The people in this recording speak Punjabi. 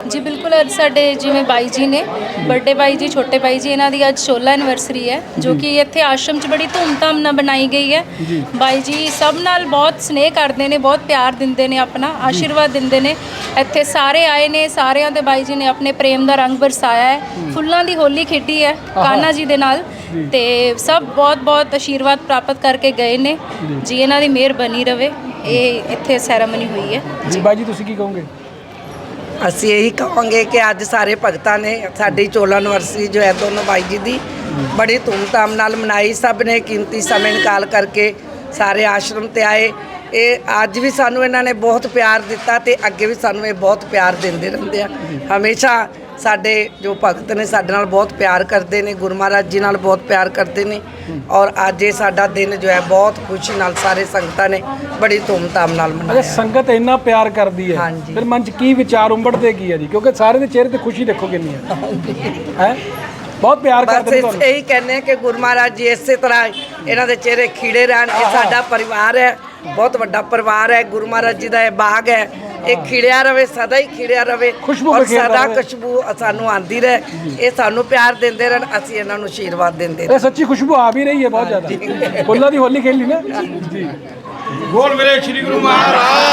ਜੀ ਬਿਲਕੁਲ ਅੱਜ ਸਾਡੇ ਜਿਵੇਂ ਬਾਈ ਜੀ ਨੇ ਬਰਥਡੇ ਬਾਈ ਜੀ ਛੋਟੇ ਬਾਈ ਜੀ ਇਹਨਾਂ ਦੀ ਅੱਜ 16 ਐਨਵਰਸਰੀ ਹੈ ਜੋ ਕਿ ਇੱਥੇ ਆਸ਼ਰਮ 'ਚ ਬੜੀ ਧੂਮਧਾਮ ਨਾਲ ਬਣਾਈ ਗਈ ਹੈ। ਬਾਈ ਜੀ ਸਭ ਨਾਲ ਬਹੁਤ ਸਨੇਹ ਕਰਦੇ ਨੇ ਬਹੁਤ ਪਿਆਰ ਦਿੰਦੇ ਨੇ ਆਪਣਾ ਆਸ਼ੀਰਵਾਦ ਦਿੰਦੇ ਨੇ। ਇੱਥੇ ਸਾਰੇ ਆਏ ਨੇ ਸਾਰਿਆਂ ਦੇ ਬਾਈ ਜੀ ਨੇ ਆਪਣੇ ਪ੍ਰੇਮ ਦਾ ਰੰਗ ਬਰਸਾਇਆ ਹੈ। ਫੁੱਲਾਂ ਦੀ ਹੋਲੀ ਖੇਡੀ ਹੈ ਕਾਨਾ ਜੀ ਦੇ ਨਾਲ। ਤੇ ਸਭ ਬਹੁਤ ਬਹੁਤ ਆਸ਼ੀਰਵਾਦ ਪ੍ਰਾਪਤ ਕਰਕੇ ਗਏ ਨੇ। ਜੀ। ਇਹਨਾਂ ਦੀ ਮਿਹਰ ਬਣੀ ਰਵੇ। ਇਹ ਇੱਥੇ ਸੈਰਾਮਨੀ ਹੋਈ ਹੈ। ਜੀ ਬਾਈ ਜੀ ਤੁਸੀਂ ਕੀ ਕਹੋਗੇ? ਅਸੀਂ ਇਹੀ ਕਹਾਂਗੇ ਕਿ ਅੱਜ ਸਾਰੇ ਭਗਤਾਂ ਨੇ ਸਾਡੀ ਚੋਲਾ ਯੂਨੀਵਰਸਿਟੀ ਜੋ ਹੈ ਦੋਨੋਂ ਬਾਈ ਜੀ ਦੀ ਬੜੀ ਧੂਮਧਾਮ ਨਾਲ ਮਨਾਈ। ਸਭ ਨੇ ਕੀਮਤੀ ਸਮੇਂ ਨਿਕਾਲ ਕਰਕੇ ਸਾਰੇ ਆਸ਼ਰਮ ਤੇ ਆਏ। ਇਹ ਅੱਜ ਵੀ ਸਾਨੂੰ ਇਹਨਾਂ ਨੇ ਬਹੁਤ ਪਿਆਰ ਦਿੱਤਾ ਤੇ ਅੱਗੇ ਵੀ ਸਾਨੂੰ ਇਹ ਬਹੁਤ ਪਿਆਰ ਦਿੰਦੇ ਰਹਿੰਦੇ ਆ। ਹਮੇਸ਼ਾ ਸਾਡੇ ਜੋ ਭਗਤ ਨੇ ਸਾਡੇ ਨਾਲ ਬਹੁਤ ਪਿਆਰ ਕਰਦੇ ਨੇ ਗੁਰੂ ਮਹਾਰਾਜ ਜੀ ਨਾਲ ਬਹੁਤ ਪਿਆਰ ਕਰਦੇ ਨੇ ਔਰ ਅੱਜ ਇਹ ਸਾਡਾ ਦਿਨ ਜੋ ਹੈ ਬਹੁਤ ਖੁਸ਼ੀ ਨਾਲ ਸਾਰੇ ਸੰਗਤਾਂ ਨੇ ਬੜੀ ਧੂਮਧਾਮ ਨਾਲ ਮਨਾਇਆ। ਸੰਗਤ ਇੰਨਾ ਪਿਆਰ ਕਰਦੀ ਹੈ ਹਾਂਜੀ। ਫਿਰ ਮਨ ਚ ਕੀ ਵਿਚਾਰ ਉੰਬੜਦੇ ਕੀ ਹੈ ਜੀ? ਕਿਉਂਕਿ ਸਾਰੇ ਦੇ ਚਿਹਰੇ ਤੇ ਖੁਸ਼ੀ ਦੇਖੋ ਕਿੰਨੀ ਹੈ। ਹੈ? ਬਹੁਤ ਪਿਆਰ ਬਸ ਕਰਦੇ ਨੇ ਤੁਹਾਨੂੰ। ਇਹੀ ਕਹਿੰਦੇ ਆ ਕਿ ਗੁਰੂ ਮਹਾਰਾਜ ਜੀ ਇਸੇ ਤਰ੍ਹਾਂ ਇਹਨਾਂ ਦੇ ਚਿਹਰੇ ਖੀੜੇ ਰਹਿਣ ਇਹ ਸਾਡਾ ਪਰਿਵਾਰ ਹੈ। ਬਹੁਤ ਵੱਡਾ ਪਰਿਵਾਰ ਹੈ ਗੁਰੂ ਮਹਾਰਾਜ ਜੀ ਦਾ ਇਹ ਬਾਗ ਹੈ। ਇਹ ਖਿੜਿਆ ਰਵੇ ਸਦਾ ਹੀ ਖਿੜਿਆ ਰਵੇ ਖੁਸ਼ਬੂ ਔਰ ਬਿਖੇਰਦਾ ਸਦਾ। ਖੁਸ਼ਬੂ ਸਾਨੂੰ ਆਂਦੀ ਰਹੇ। ਇਹ ਸਾਨੂੰ ਪਿਆਰ ਦਿੰਦੇ ਰਹਿਣ ਅਸੀਂ ਇਹਨਾਂ ਨੂੰ ਆਸ਼ੀਰਵਾਦ ਦਿੰਦੇ ਇਹ ਸੱਚੀ ਖੁਸ਼ਬੂ ਆ ਵੀ ਰਹੀ ਹੈ ਬਹੁਤ ਜ਼ਿਆਦਾ। ਫੁੱਲਾਂ ਦੀ ਹੋਲੀ ਖੇਲੀ ਨਾ। ਜੀ। ਬੋਲ ਮੇਰੇ ਸ੍ਰੀ ਗੁਰੂ ਮਹਾਰਾਜ। ਜੀ ਕੀ ਜੈ